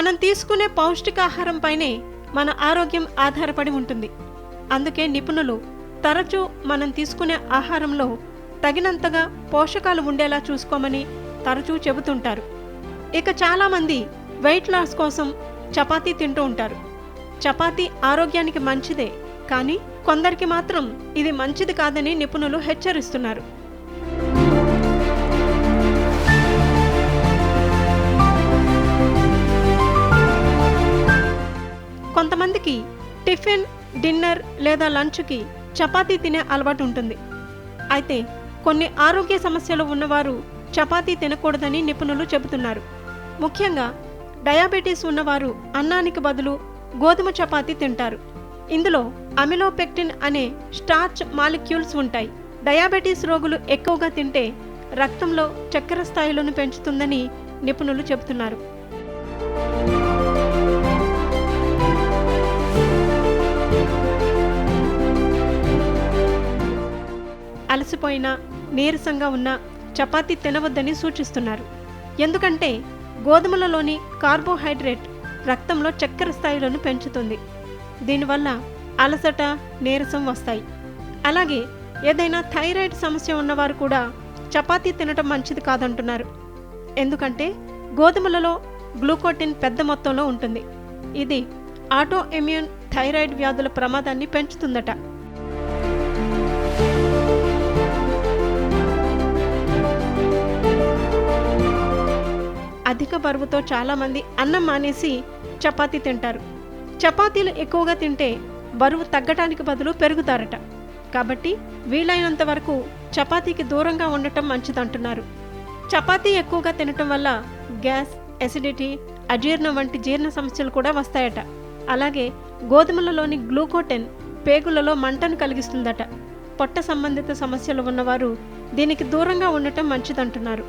మనం తీసుకునే పౌష్టికాహారం పైనే మన ఆరోగ్యం ఆధారపడి ఉంటుంది. అందుకే నిపుణులు తరచూ మనం తీసుకునే ఆహారంలో తగినంతగా పోషకాలు ఉండేలా చూసుకోమని తరచూ చెబుతుంటారు. ఇక చాలామంది వెయిట్ లాస్ కోసం చపాతీ తింటూ ఉంటారు. చపాతీ ఆరోగ్యానికి మంచిదే కానీ కొందరికి మాత్రం ఇది మంచిది కాదని నిపుణులు హెచ్చరిస్తున్నారు. కొంతమందికి టిఫిన్ డిన్నర్ లేదా లంచ్కి చపాతీ తినే అలవాటు ఉంటుంది. అయితే కొన్ని ఆరోగ్య సమస్యలు ఉన్నవారు చపాతీ తినకూడదని నిపుణులు చెబుతున్నారు. ముఖ్యంగా డయాబెటీస్ ఉన్నవారు అన్నానికి బదులు గోధుమ చపాతీ తింటారు. ఇందులో అమిలోపెక్టిన్ అనే స్టార్చ్ మాలిక్యూల్స్ ఉంటాయి. డయాబెటీస్ రోగులు ఎక్కువగా తింటే రక్తంలో చక్కెర స్థాయిలను పెంచుతుందని నిపుణులు చెబుతున్నారు. అలసిపోయిన నీరసంగా ఉన్న చపాతీ తినవద్దని సూచిస్తున్నారు. ఎందుకంటే గోధుమలలోని కార్బోహైడ్రేట్ రక్తంలో చక్కెర స్థాయిలను పెంచుతుంది. దీనివల్ల అలసట నీరసం వస్తాయి. అలాగే ఏదైనా థైరాయిడ్ సమస్య ఉన్నవారు కూడా చపాతీ తినటం మంచిది కాదంటున్నారు. ఎందుకంటే గోధుమలలో గ్లూకోటిన్ పెద్ద మొత్తంలో ఉంటుంది. ఇది ఆటో ఇమ్యూన్ థైరాయిడ్ వ్యాధుల ప్రమాదాన్ని పెంచుతుందట. అధిక బరువుతో చాలామంది అన్నం మానేసి చపాతీ తింటారు. చపాతీలు ఎక్కువగా తింటే బరువు తగ్గటానికి బదులు పెరుగుతారట. కాబట్టి వీలైనంత వరకు చపాతీకి దూరంగా ఉండటం మంచిదంటున్నారు. చపాతీ ఎక్కువగా తినటం వల్ల గ్యాస్ ఎసిడిటీ అజీర్ణం వంటి జీర్ణ సమస్యలు కూడా వస్తాయట. అలాగే గోధుమలలోని గ్లూకోటెన్ పేగులలో మంటను కలిగిస్తుందట. పొట్ట సంబంధిత సమస్యలు ఉన్నవారు దీనికి దూరంగా ఉండటం మంచిదంటున్నారు.